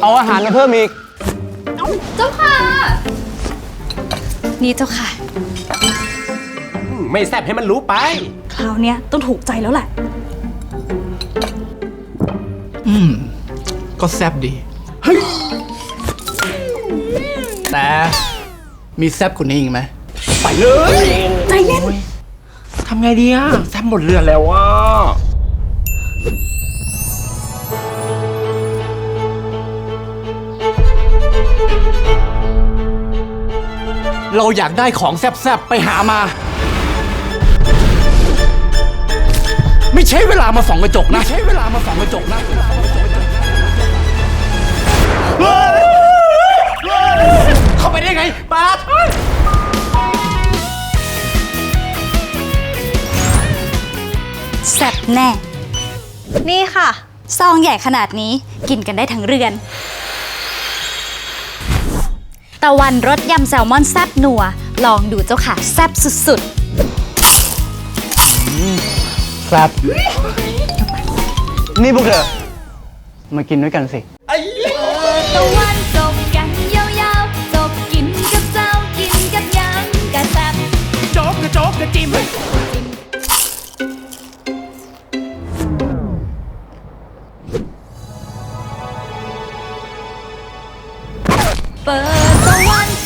เอาอาหารมาเพิ่มอีก เจ้าค่ะ นี่เจ้าค่ะอืมไม่แซบให้มันรู้ไป คราวเนี้ยต้องถูกใจแล้วแหละ อืม ก็แซบดี เฮ้ย แต่มีแซบกว่านี้อีกไหม ไปเลยใจเย็น ทำไงดีอะแซบหมดเรือนแล้วอะ เราอยากได้ของแซบๆ ไปหามา ไม่ใช่เวลามาส่องกระจกนะ ไม่ใช่เวลามาส่องกระจกนะ เข้าไปได้ไงบาสแซ่บแน่ นี่ค่ะ ซองใหญ่ขนาดนี้กินกันได้ทั้งเรือน ตะวันรสยำแซลมอนแซ่บนัว ลองดูเจ้าค่ะ แซ่บสุดแซบนี่พวกเธอมากินด้วยกันสิ ๆ ตะวันจบกันยาวๆจบกินกับเจ้ากินกับยังกะแซ่บโจ๊กกระโจ๊กกระจิม but the one